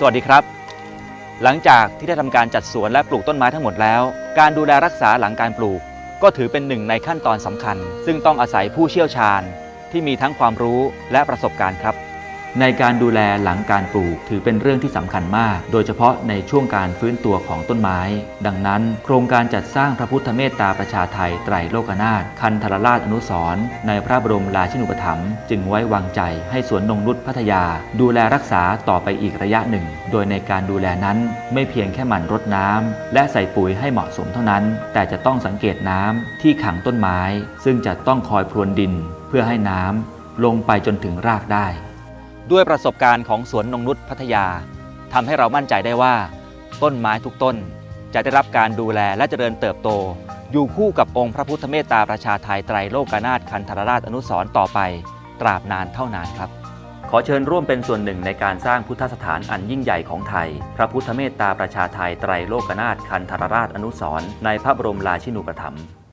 สวัสดีครับ หลังจากที่ได้ทำการจัดสวนและปลูกต้นไม้ทั้งหมดแล้ว การดูแลรักษาหลังการปลูก ก็ถือเป็นหนึ่งในขั้นตอนสำคัญ ซึ่งต้องอาศัยผู้เชี่ยวชาญที่มีทั้งความรู้และประสบการณ์ครับ ในการดูแลหลังการปลูกถือเป็นเรื่องที่สำคัญมาก โดยเฉพาะในช่วงการฟื้นตัวของต้นไม้ ดังนั้น โครงการจัดสร้างพระพุทธเมตตาประชาไทยไตรโลกนาถคันธรราชอนุสรในพระบรมราชินูปถัมภ์จึงไว้วางใจให้สวนนงนุษพัทยา ดูแลรักษาต่อไปอีกระยะหนึ่ง โดยในการดูแลนั้นไม่เพียงแค่หมั่นรดน้ำและใส่ปุ๋ยให้เหมาะสมเท่านั้น แต่จะต้องสังเกตน้ำที่ขังต้นไม้ ซึ่งจะต้องคอยพรวนดิน เพื่อให้น้ำลงไปจนถึงรากได้ ด้วยประสบการณ์ของสวนนงนุษย์พัทยาทำให้เรามั่นใจได้ว่า ต้นไม้ทุกต้น จะได้รับการดูแลและเจริญเติบโต อยู่คู่กับองค์พระพุทธเมตตาประชาไทยไตรโลกนาถคันธรราชอนุสร์ต่อไป ตราบนานเท่านานครับขอเชิญร่วมเป็นส่วนหนึ่งในการสร้างพุทธสถานอันยิ่งใหญ่ของไทย พระพุทธเมตตาประชาไทยไตรโลกนาถคันธรราชอนุสร์ในพระบรมราชินูปถัมภ์